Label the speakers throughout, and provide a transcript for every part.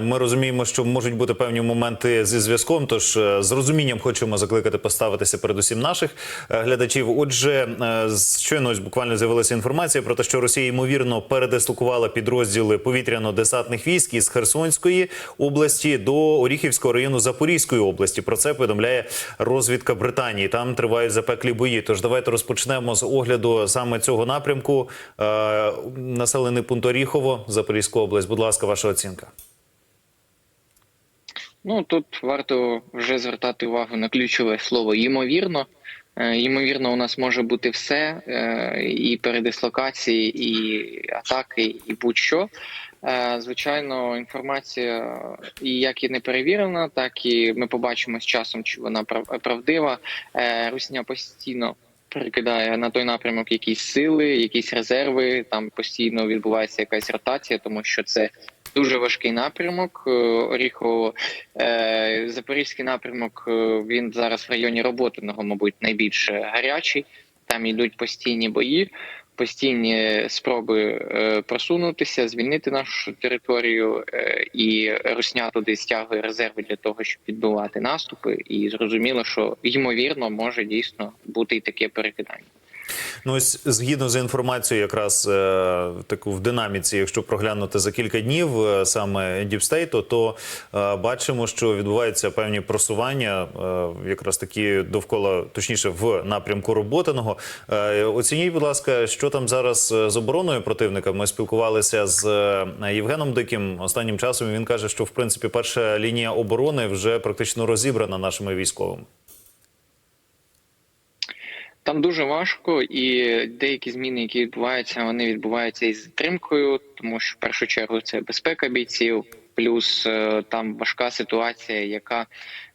Speaker 1: Ми розуміємо, що можуть бути певні моменти зі зв'язком. Тож е, з розумінням хочемо закликати поставитися передусім наших е, глядачів. Отже, е, щойно ось буквально з'явилася інформація про те, що Росія ймовірно передислокувала підрозділи повітряно-десантних військ із Херсонської області до Оріхівського району Запорізької області. Про це повідомляє розвідка Британії. Там тривають запеклі бої. Тож давайте розпочнемо з огляду саме цього напрямку. Населений пункт Оріхово, Запорізька область. Будь ласка, ваша оцінка.
Speaker 2: Ну тут варто вже звертати увагу на ключове слово ймовірно. Е, Ймовірно, у нас може бути все е, і передислокації, і атаки, і будь-що. Е, Звичайно, інформація як і не перевірена, так і ми побачимо з часом, чи вона прав- правдива. Русня постійно перекидає на той напрямок якісь сили, якісь резерви. Там постійно відбувається якась ротація, тому що це дуже важкий напрямок. Е, Оріхово Е, Запорізький напрямок е, він зараз в районі Роботиного, мабуть, найбільш гарячий. Там йдуть постійні бої, постійні спроби просунутися, звільнити нашу територію, і Русня туди стягує резерви для того, щоб відбивати наступи. І зрозуміло, що ймовірно може дійсно бути і таке перекидання.
Speaker 1: Ну, ось згідно з інформацією, якраз е, таку в динаміці, якщо проглянути за кілька днів е, саме Діпстейту, то е, бачимо, що відбуваються певні просування, е, якраз такі довкола, точніше, в напрямку роботаного. Е, оцініть, будь ласка, що там зараз е, з обороною противника. Ми спілкувалися з е, Євгеном Диким останнім часом. Він каже, що в принципі перша лінія оборони вже практично розібрана нашими військовими.
Speaker 2: Там дуже важко, і деякі зміни, які відбуваються, вони відбуваються із затримкою, тому що в першу чергу це безпека бійців, плюс е, там важка ситуація, яка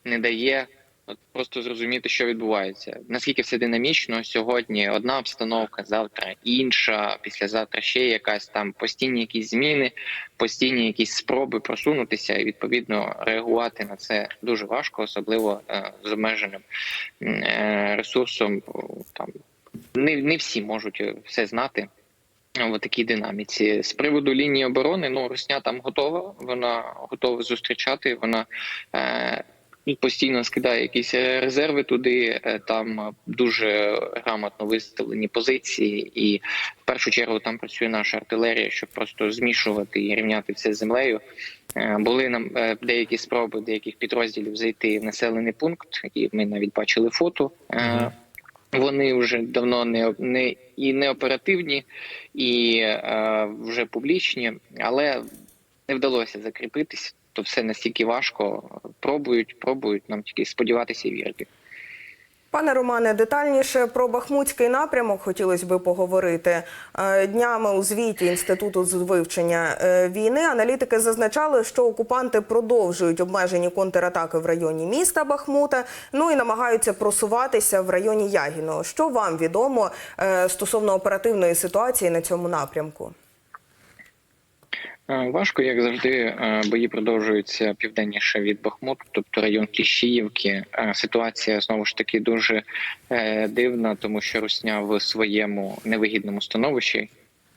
Speaker 2: не дає от, просто зрозуміти, що відбувається. Наскільки все динамічно сьогодні одна обстановка, завтра інша, післязавтра ще якась там постійні якісь зміни, постійні якісь спроби просунутися, і відповідно реагувати на це дуже важко, особливо е, з обмеженим е, ресурсом. Там не, не всі можуть е, все знати. В такій динаміці з приводу лінії оборони, ну Росня там готова. Вона готова зустрічати. Вона е, постійно скидає якісь е, резерви туди. Е, Там е, дуже грамотно виставлені позиції, і в першу чергу там працює наша артилерія, щоб просто змішувати і рівняти все з землею. Були нам деякі спроби деяких підрозділів зайти в населений пункт, і ми навіть бачили фото. Вони вже давно не, не і не оперативні, і е, вже публічні, але не вдалося закріпитись. То все настільки важко. Пробують, пробують нам тільки сподіватися і вірити.
Speaker 3: Пане Романе, детальніше про Бахмутський напрямок хотілося би поговорити. Е, Днями у звіті Інституту з вивчення е, війни аналітики зазначали, що окупанти продовжують обмежені контратаки в районі міста Бахмута, ну і намагаються просуватися в районі Ягіного. Що вам відомо е, стосовно оперативної ситуації на цьому напрямку?
Speaker 2: Е, Важко, як завжди, е, бої продовжуються південніше від Бахмуту, тобто район Кліщіївки. Е, Ситуація знову ж таки дуже дивна, тому що Русня в своєму невигідному становищі.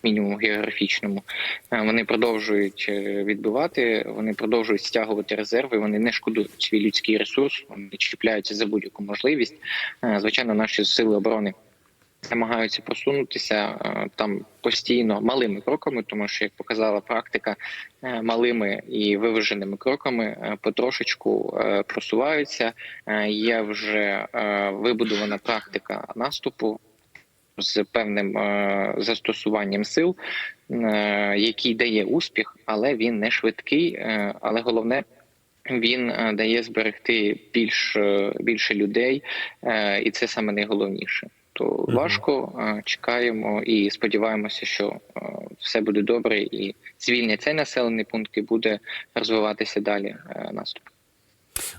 Speaker 2: Мінімум географічному вони продовжують відбивати, вони продовжують стягувати резерви. Вони не шкодують свій людський ресурс, вони чіпляються за будь-яку можливість. Звичайно, наші сили оборони намагаються просунутися е, там постійно малими кроками, тому що як показала практика, е, малими і виваженими кроками е, потрошечку просуваються. Є вже вибудована практика наступу з певним застосуванням сил, який дає успіх, але він не швидкий. Але головне. Він дає зберегти більш, більше людей, і це саме найголовніше. То
Speaker 1: Мгм.
Speaker 2: важко е, чекаємо і сподіваємося, що е, все буде добре, і звільнять цей населений пункт і буде розвиватися далі е, наступ.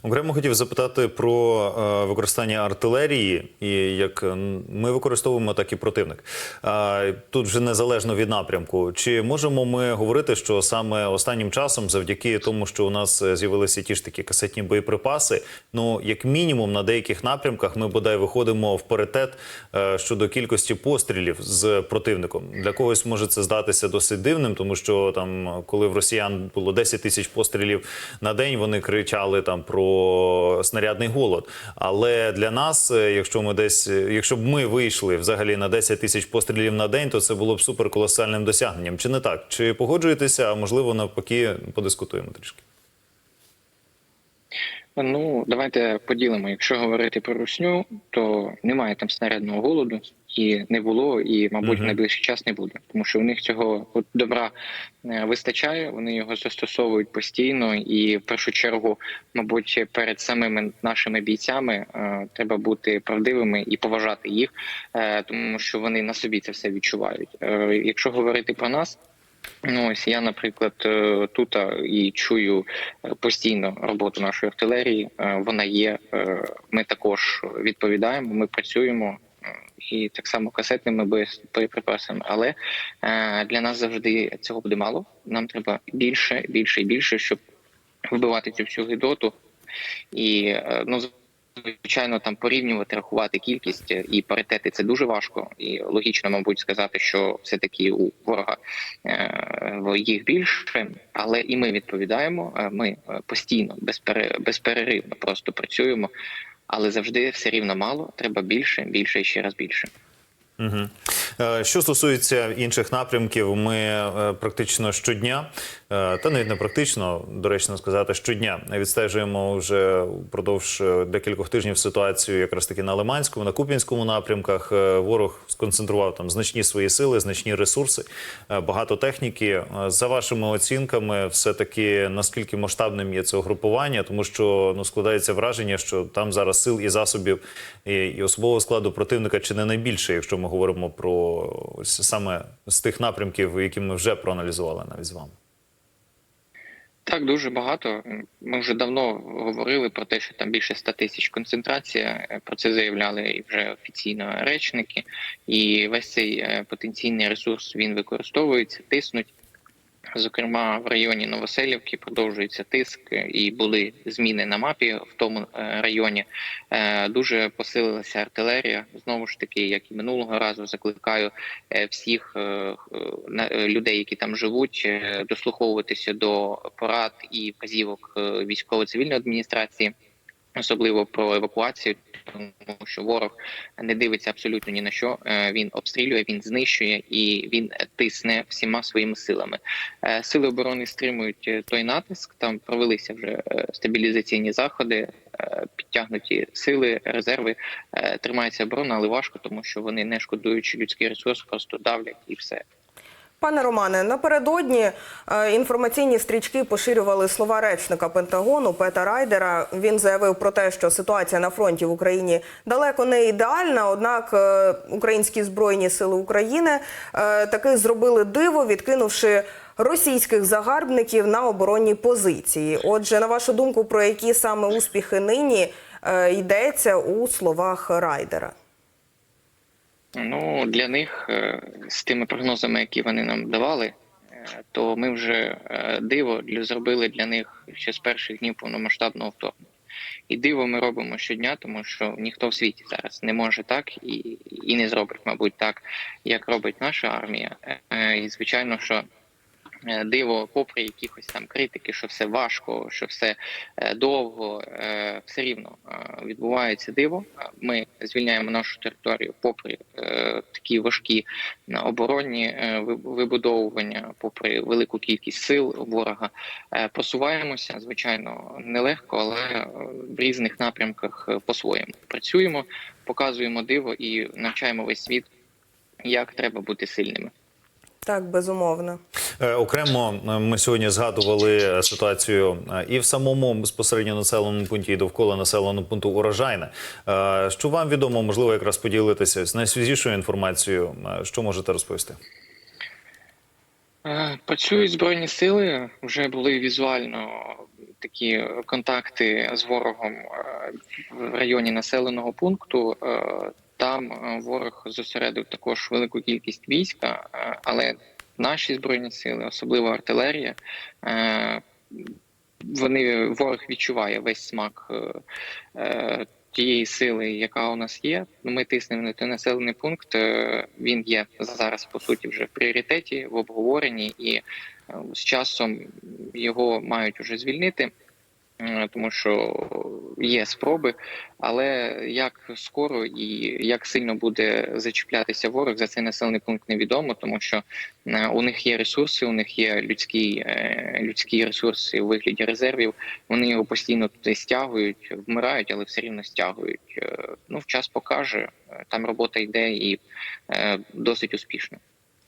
Speaker 1: Окремо хотів запитати про е, використання артилерії, і як ми використовуємо, так і противник. Е, тут вже незалежно від напрямку. Чи можемо ми говорити, що саме останнім часом, завдяки тому, що у нас е, з'явилися ті ж такі касетні боєприпаси, ну як мінімум на деяких напрямках ми бодай виходимо в паритет е, щодо кількості пострілів з противником. Для когось може це здатися досить дивним, тому що там, коли в росіян було 10 тисяч пострілів на день, вони кричали там про снарядний голод. Але для нас, е, якщо ми десь, е, якщо б ми вийшли взагалі на 10 тисяч пострілів на день, то це було б суперколосальним досягненням. Чи не так? Чи погоджуєтеся? А можливо, навпаки, подискутуємо трішки.
Speaker 2: Ну, давайте поділимо. Якщо говорити про русню, то немає там снарядного голоду і не було, і мабуть, в найближчий час не буде, тому що у них цього добра е, вистачає. Вони його застосовують постійно, і в першу чергу, мабуть, перед самими нашими бійцями е, треба бути правдивими і поважати їх, е, тому що вони на собі це все відчувають. Якщо говорити про нас. Ну, ось я, наприклад, тут і чую постійно роботу нашої артилерії. Вона є. Ми також відповідаємо. Ми працюємо і так само касетними боєприпасами. Але е, для нас завжди цього буде мало. Нам треба більше, більше і більше, щоб вбивати цю всю гидоту. І е, ну звичайно, там порівнювати, рахувати кількість і паритети це дуже важко. І логічно, мабуть, сказати, що все таки у ворога е, їх більше, але і ми відповідаємо. Ми постійно безпере- безперервно просто працюємо, але завжди все рівно мало. Треба більше, більше і ще раз більше.
Speaker 1: Угу. Що стосується інших напрямків, ми е, практично щодня, е, та навіть не практично, доречно сказати, щодня відстежуємо вже впродовж декількох тижнів ситуацію якраз таки на Лиманському, на Куп'янському напрямках. Ворог сконцентрував там значні свої сили, значні ресурси, багато техніки. За вашими оцінками, все таки наскільки масштабним є це угрупування, тому що ну складається враження, що там зараз сил і засобів і особового складу противника чи не найбільше, якщо ми говоримо про саме з тих напрямків, які ми вже проаналізували навіть з вами.
Speaker 2: Так, дуже багато. Ми вже давно говорили про те, що там більше 100 тисяч концентрація. Е, Про це заявляли вже офіційно речники. І весь цей е, потенційний ресурс він використовується, тиснуть. Зокрема, в районі Новоселівки продовжується тиск, і були зміни на мапі в тому е, районі. Е, Дуже посилилася артилерія. Знову ж таки, як і минулого разу, закликаю е, всіх людей, які там живуть, дослуховуватися до порад і вказівок військово-цивільної адміністрації. Особливо про евакуацію, тому що ворог не дивиться абсолютно ні на що. Е, Він обстрілює, він знищує і він тисне всіма своїми силами. Е, Сили оборони стримують е, той натиск. Там провелися вже стабілізаційні заходи, підтягнуті сили, резерви. Тримається оборона, але важко, тому що вони не шкодуючи людський ресурс, просто давлять і все.
Speaker 3: Пане Романе, напередодні е, інформаційні стрічки поширювали слова речника Пентагону Пета Райдера. Він заявив про те, що ситуація на фронті в Україні далеко не ідеальна. Однак е, українські збройні сили України е, таки зробили диво, відкинувши російських загарбників на оборонні позиції. Отже, на вашу думку, про які саме успіхи нині йдеться у словах Райдера?
Speaker 2: Ну для них е, з тими прогнозами, які вони нам давали, е, то ми вже е, диво для зробили для них ще з перших днів повномасштабного вторгнення. І диво ми робимо щодня, тому що ніхто в світі зараз не може так і, і не зробить, мабуть, так, як робить наша армія. І звичайно, що диво, попри якихось там критики, що все важко, що все е, довго, е, все рівно е, відбувається диво. Е, Ми звільняємо нашу територію, попри е, такі важкі е, оборонні е, вибудовування, попри велику кількість сил ворога. Е, Просуваємося, звичайно, нелегко, але е, в різних напрямках е, по-своєму працюємо, показуємо диво і навчаємо весь світ, як треба бути сильними.
Speaker 3: Так, безумовно.
Speaker 1: Е, Окремо е, ми сьогодні згадували е, ситуацію і в самому безпосередньо населеному пункті, і довкола населеного пункту урожайне. Що вам відомо, можливо, якраз поділитися з найсвіжішою інформацією. Що можете розповісти?
Speaker 2: Працюють збройні сили, вже були візуально такі контакти з ворогом в районі населеного пункту. Там ворог зосередив також велику кількість війська, але наші збройні сили, особливо артилерія, е, вони ворог відчуває весь смак е, е, тієї сили, яка у нас є. Ну, Ми тиснемо на той населений пункт. Він є зараз по суті вже в пріоритеті в обговоренні, і з часом його мають уже звільнити. Е, Тому що є спроби, але як скоро і як сильно буде зачіплятися ворог за цей населений пункт, невідомо, тому що е, у них є ресурси, у них є людські, е, людські ресурси у вигляді резервів. Вони його постійно туди стягують, вмирають, але все рівно стягують. Ну, час покаже. Там робота йде і досить успішно.